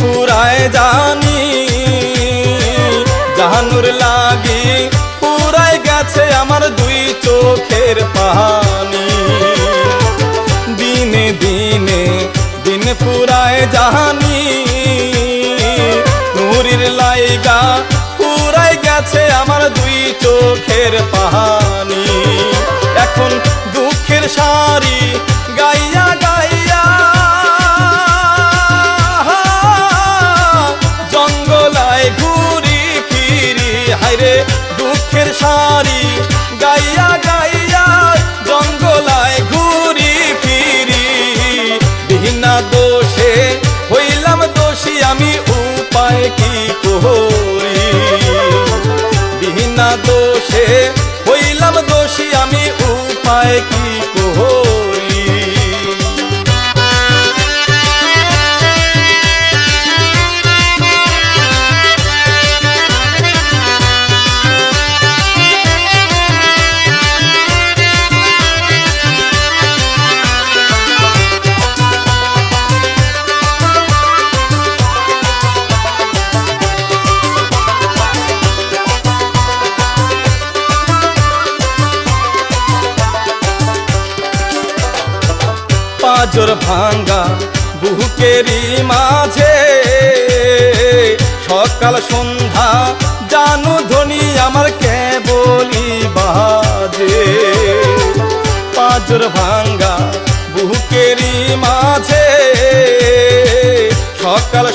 পুরায় জানি, জাহানুর লাগি পুরায় গেছে আমার দুই চোখের পানি। দিনে দিনে, দিন পুরায় জানি, নুরির লাইগা পুরাই গেছে আমার দুই চোখের পানি। এখন দুঃখের সারি গাইয়া কি করি পাজর ভাঙ্গা বুকেরি মাঝে। সকাল সন্ধ্যা, জানু ধনী আমার কে বলি বাজে। পাজর ভাঙ্গা বুকেরি মাঝে। সকাল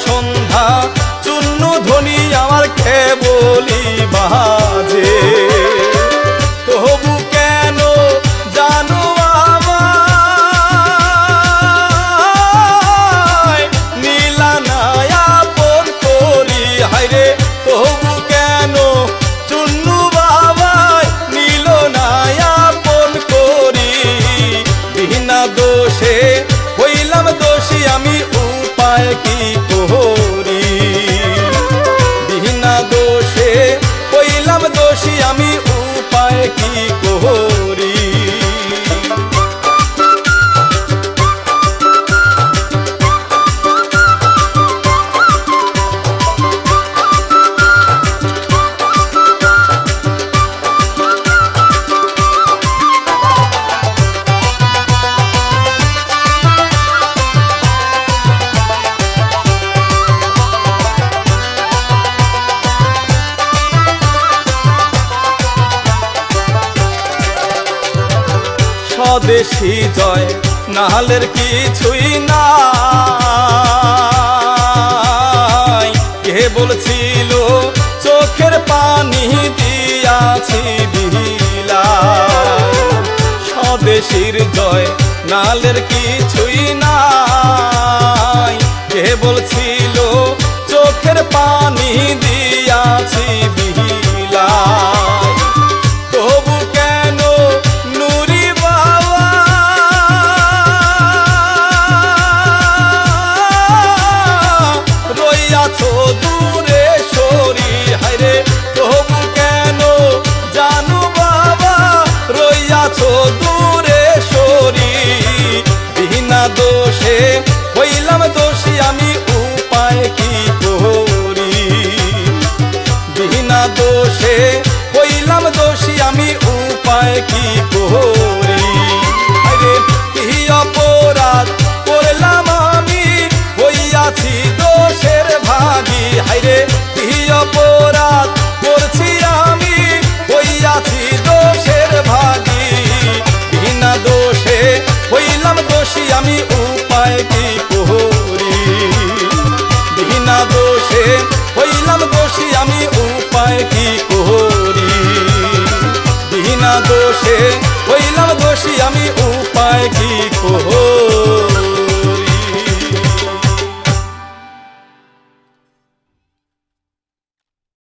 দোষী আমি উপায় কি? স্বদেশী জয়, নাহলের কিছুই নাই। কে বলছিল, চোখের পানি দিয়াছি বিলা স্বদেশীর জয় নালের কিছুই নাই। কে বলছিল, চোখের পানি দোষে হইলাম দোষী, আমি উপায় কি করি? আরে কি অপরাধ করলাম আমি? হইয়াছি দোষের ভাগী। হাইরে কি অপরাধ করছি আমি? হইয়াছি দোষের ভাগী। বিনা দোষে হইলাম দোষী, আমি উপায় কি করি? না দোষে হইলাম দোষী আমি উপায় কি কো